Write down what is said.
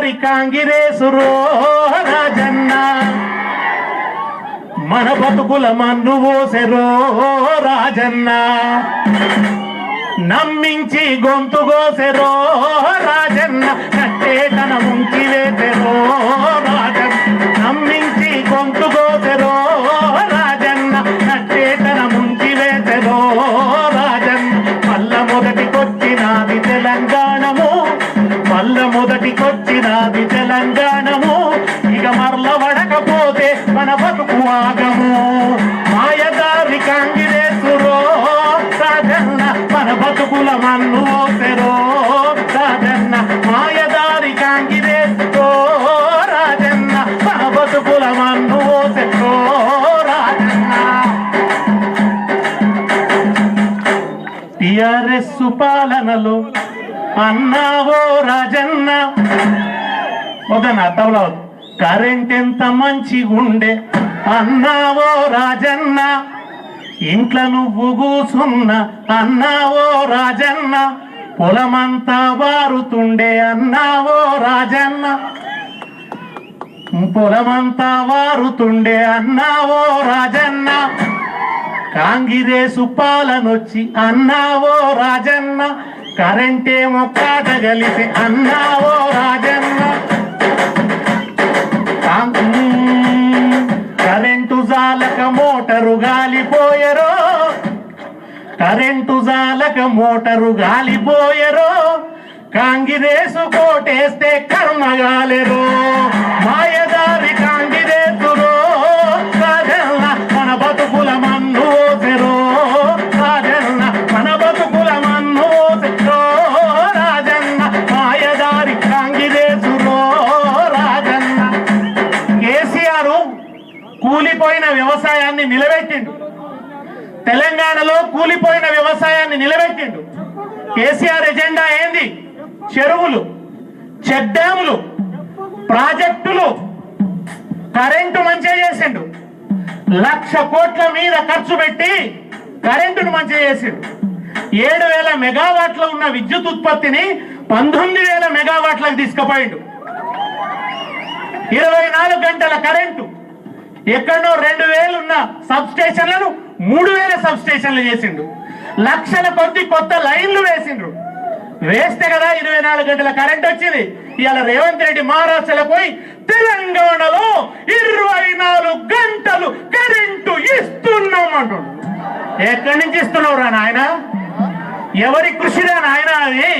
వారి కాంగిరేసురో రాజన్న మన బతుకుల మన్ను పోసెరో రాజన్న నమ్మించి గొంతు గోసెరో రాజన్న కట్టేతన ముంచి వేసెరో రాజన్న నమ్మించి గొంతు గోసెరో రాజన్న కట్టేతన ముంచి వేసెరో రాజన్న మల్ల మొదటికొచ్చినాది తెలంగాణము. మల్ల మొదటికొచ్చినాది తెలంగాణము. ఇక మరల వడకపోతే మన బతుకు ఆగము. మాయదారి కాంగిరేసురో సాధన్న మన బతుకుల మన్ను ఓసెరో సాధన్న మాయదారి కాంగిరేసురో రాజన్న మన బతుకుల మన్ను ఓసెరో రాజన్న. టిఆర్ఎస్ పాలనలో అన్నావో రాజన్న. ఒక తవల కరెంట్ ఎంత మంచిగుండే. అన్నావో రాజన్న. ఇంట్లో నువ్వు కూసున్న. అన్నావో రాజన్న. పొలమంతా వారుతుండే. అన్నావో రాజన్న. పొలమంతా వారుతుండే. అన్నావో రాజన్న. కాంగిరేసు పాలనొచ్చి అన్నావో రాజన్న కరెంటేమో కాటగలిసి అన్నావో రాజన్న. కరెంటు జాలక మోటరు గాలిపోయరో కరెంటు జాలక మోటరు గాలిపోయరో కాంగిరేసు కోటేస్తే కర్మగాలెరో కూలిపోయిన వ్యవసాయాన్ని నిలబెట్టిండు. తెలంగాణలో కూలిపోయిన వ్యవసాయాన్ని నిలబెట్టిండు. కేసీఆర్ ఎజెండా ఏంది? చెరువులు చెక్ డ్యాములు ప్రాజెక్టులు కరెంటు మంచిగా చేసిండు. లక్ష కోట్ల మీద ఖర్చు పెట్టి కరెంటును మంచిగా చేసిండు. ఏడు వేల మెగావాట్ల ఉన్న విద్యుత్ ఉత్పత్తిని పంతొమ్మిది వేల మెగావాట్లకు తీసుకుపోయిండు. ఇరవై నాలుగు గంటల కరెంటు. ఎక్కడో రెండు వేలున్న సబ్ స్టేషన్లను మూడు వేల సబ్ స్టేషన్లు చేసిండు. లక్షల కొద్ది కొత్త లైన్లు వేసిండ్రు. వేస్తే కదా ఇరవై నాలుగు గంటల కరెంట్ వచ్చింది. ఇవాళ రేవంత్ రెడ్డి మహారాష్ట్రలో పోయి తెలంగాణలో ఇరవై నాలుగు గంటలు కరెంటు ఇస్తున్నాం అంటుండు. ఎక్కడి నుంచి ఇస్తున్నావు రా నాయన? ఎవరి కృషిరా నాయన అది?